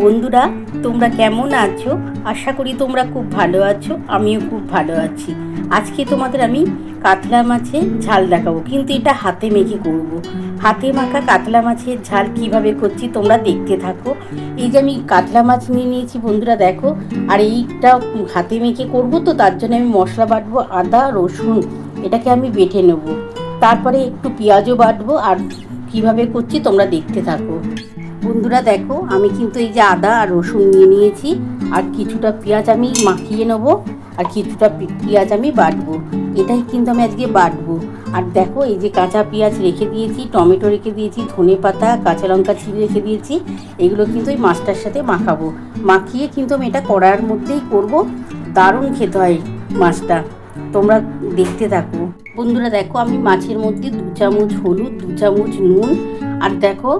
বন্ধুরা, তোমরা কেমন আছো? আশা করি তোমরা খুব ভালো আছো, আমিও খুব ভালো আছি। আজকে তোমাদের আমি কাতলা মাছের ঝাল দেখাবো, কিন্তু এটা হাতে মেখে করব। হাতে মাখা কাতলা মাছের ঝাল কীভাবে করছি তোমরা দেখতে থাকো। এই যে আমি কাতলা মাছ নিয়ে নিয়েছি বন্ধুরা, দেখো, আর এইটা হাতে মেখে করব তো, তার জন্য আমি মশলা বাটবো আদা, রসুন, এটাকে আমি বেটে নেব। তারপরে একটু পেঁয়াজও বাটবো, আর কীভাবে করছি তোমরা দেখতে থাকো। বন্ধুরা দেখো, আমি কিন্তু এই যে আদা আর রসুন নিয়ে নিয়েছি, আর কিছুটা পেঁয়াজ আমি মাখিয়ে নেব, আর কিছুটা পেঁয়াজ আমি বাটবো। এটাই কিন্তু আমি আজকে বাটবো। আর দেখো, এই যে কাঁচা পেঁয়াজ রেখে দিয়েছি, টমেটো রেখে দিয়েছি, ধনে পাতা, কাঁচা লঙ্কা ছিঁড়ে রেখে দিয়েছি, এগুলো কিন্তু ওই মাছটার সাথে মাখাবো। মাখিয়ে কিন্তু আমি এটা কড়ার মধ্যেই করব। দারুণ খেতে হয় মাছটা। তোমরা দেখতে থাকো। বন্ধুরা দেখো, আমি মাছের মধ্যে দু চামচ হলুদ, দু চামচ নুন, আর দেখো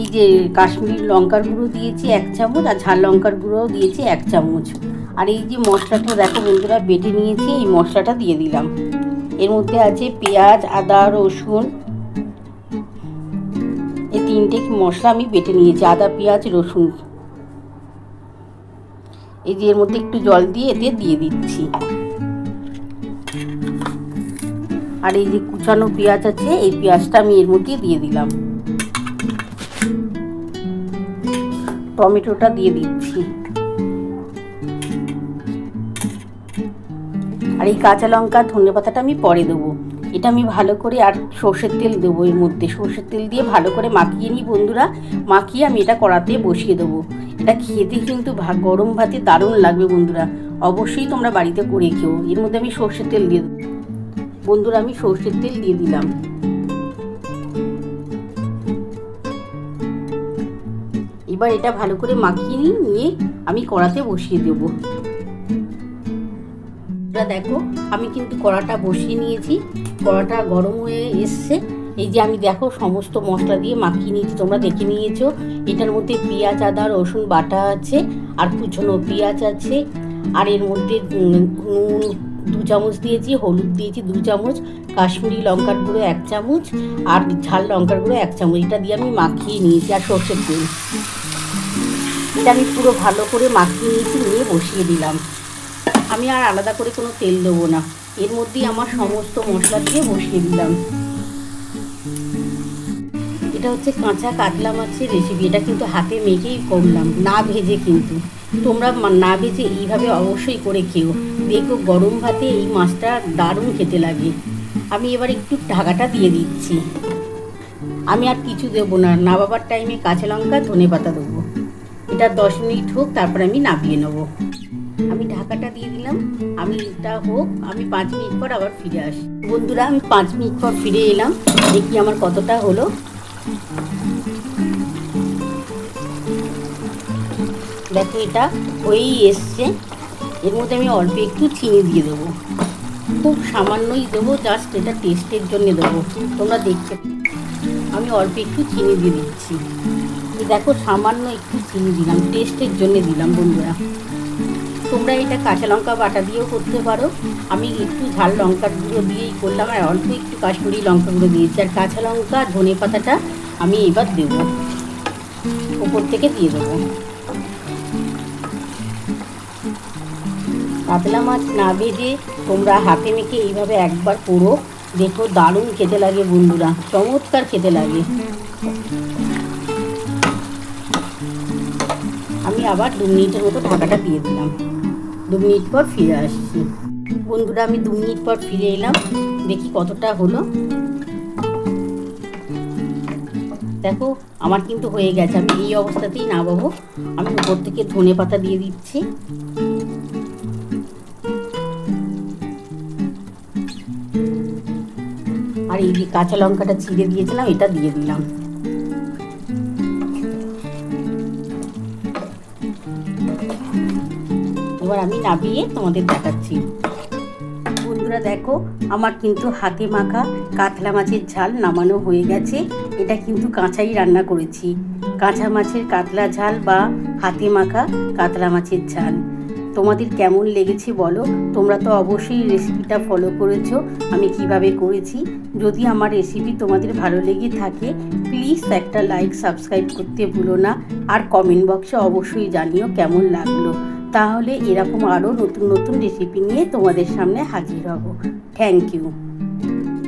এই যে কাশ্মীরি লঙ্কার গুঁড়ো দিয়েছি এক চামচ আর ঝাল লঙ্কার গুঁড়োও দিয়েছি এক চামচ। আর এই যে মশলাটা দেখো বন্ধুরা, বেটে নিয়েছি, এই মশলাটা দিয়ে দিলাম। এর মধ্যে আছে পেঁয়াজ, আদা, রসুন। এই তিনটে মশলা আমি বেটে নিয়েছি, আদা, পেঁয়াজ, রসুন। এই যে এর মধ্যে একটু জল দিয়ে এতে দিয়ে দিচ্ছি। আর এই যে কুচানো পেঁয়াজ আছে, এই পেঁয়াজটা আমি এর মধ্যে দিয়ে দিলাম। টমেটোটা দিয়ে দিচ্ছি। আর এই কাঁচা লঙ্কা, ধনে পাতাটা আমি পরে দেবো। এটা আমি ভালো করে আর সর্ষের তেল দেবো এর মধ্যে। সর্ষের তেল দিয়ে ভালো করে মাখিয়ে নিই বন্ধুরা। মাখিয়ে আমি এটা কড়াতে বসিয়ে দেবো। এটা খেতে কিন্তু গরম ভাতে দারুণ লাগবে বন্ধুরা। অবশ্যই তোমরা বাড়িতে করে খেও। এর মধ্যে আমি সর্ষের তেল দিয়ে বন্ধুরা আমি সর্ষের তেল দিয়ে দিলাম। এবার এটা ভালো করে মাখিয়ে নিই নিয়ে আমি কড়াতে বসিয়ে দেবো। দেখো, আমি কিন্তু কড়াটা বসিয়ে নিয়েছি। কড়াটা গরম হয়ে এসছে। এই যে আমি দেখো সমস্ত মশলা দিয়ে মাখিয়ে নিয়েছি, তোমরা দেখে নিয়েছো। এটার মধ্যে পেঁয়াজ, আদা, রসুন, বাটা আছে, আর কুচনো পেঁয়াজ আছে। আর এর মধ্যে নুন দু চামচ দিয়েছি, হলুদ দিয়েছি দু চামচ, কাশ্মীরি লঙ্কার গুঁড়ো এক চামচ, আর ঝাল লঙ্কার গুঁড়ো এক চামচ। এটা দিয়ে আমি মাখিয়ে নিয়েছি, আর সর্ষের তেল। এটা আমি পুরো ভালো করে মাখিয়ে নিয়েছি, নিয়ে বসিয়ে দিলাম। আমি আর আলাদা করে কোনো তেল দেবো না। এর মধ্যেই আমার সমস্ত মশলা দিয়ে বসিয়ে দিলাম। এটা হচ্ছে কাঁচা কাতলা মাছের রেসিপি এটা কিন্তু হাতে মেখেই করলাম, না ভেজে কিন্তু। তোমরা না ভেজে এইভাবে অবশ্যই করে খেও। দেখো, গরম ভাতে এই মাছটা দারুণ খেতে লাগে। আমি এবার একটু ঢাকাটা দিয়ে দিচ্ছি। আমি আর কিছু দেবো না। নাবাবার টাইমে কাঁচা লঙ্কা, ধনে পাতা দেবো। এটা দশ মিনিট হোক, তারপর আমি নামিয়ে নেব। আমি ঢাকাটা দিয়ে দিলাম, আমি এটা হোক, আমি পাঁচ মিনিট পর আবার ফিরে আসি। বন্ধুরা, আমি পাঁচ মিনিট পর ফিরে এলাম, দেখি আমার কতটা হলো। দেখো এটা হয়েই এসছে। এর মধ্যে আমি অল্প একটু চিনি দিয়ে দেবো। খুব সামান্যই দেবো, জাস্ট এটা টেস্টের জন্য দেবো। তোমরা দেখতে আমি অল্প একটু চিনি দিয়ে দিচ্ছি। দেখো, সামান্য একটু চিনি দিলাম টেস্টের জন্য দিলাম বন্ধুরা। তোমরা এটা কাঁচা লঙ্কা বাটা দিয়েও করতে পারো। আমি একটু ঝাল লঙ্কার গুঁড়ো দিয়েই করলাম, আর অল্প একটু কাশ্মীরি লঙ্কা গুঁড়ো দিয়েছি। আর কাঁচা লঙ্কা, ধনে পাতাটা আমি এবার দেবো। উপর থেকে দিয়ে দেবো। কাতলা মাছ না ভেজে তোমরা হাতে মেখে এইভাবে একবার করো। দেখো দারুণ খেতে লাগে বন্ধুরা, চমৎকার খেতে লাগে। আবার দু মিনিটের মতো ঢাকাটা দিয়ে দিলাম। দু মিনিট পর ফিরে আসছি। বন্ধুরা, আমি দু মিনিট পর ফিরে এলাম। দেখি কতটা হলো। দেখো, আমার কিন্তু হয়ে গেছে। আমি এই অবস্থাতেই নামাবো। আমি উপর থেকে ধনে পাতা দিয়ে দিচ্ছি। আর এই যে কাঁচা লঙ্কাটা ছিঁড়ে দিয়েছিলাম, এটা দিয়ে দিলাম। এবার আমি নাবিয়ে তোমাদের দেখাচ্ছি। বন্ধুরা দেখো, আমার কিন্তু হাতে মাখা কাতলা মাছের ঝাল নামানো হয়ে গেছে। এটা কিন্তু কাঁচাই রান্না করেছি। কাঁচা মাছের কাতলা ঝাল বা হাতে মাখা কাতলা মাছের ঝাল। তোমাদের কেমন লেগেছে বলো? তোমরা তো অবশ্যই রেসিপিটা ফলো করেছ, আমি কীভাবে করেছি। যদি আমার রেসিপি তোমাদের ভালো লেগে থাকে প্লিজ একটা লাইক সাবস্ক্রাইব করতে ভুলো না। আর কমেন্ট বক্সে অবশ্যই জানিও কেমন লাগল। তাহলে এরকম আরও নতুন নতুন রেসিপি নিয়ে তোমাদের সামনে হাজির হব। Thank you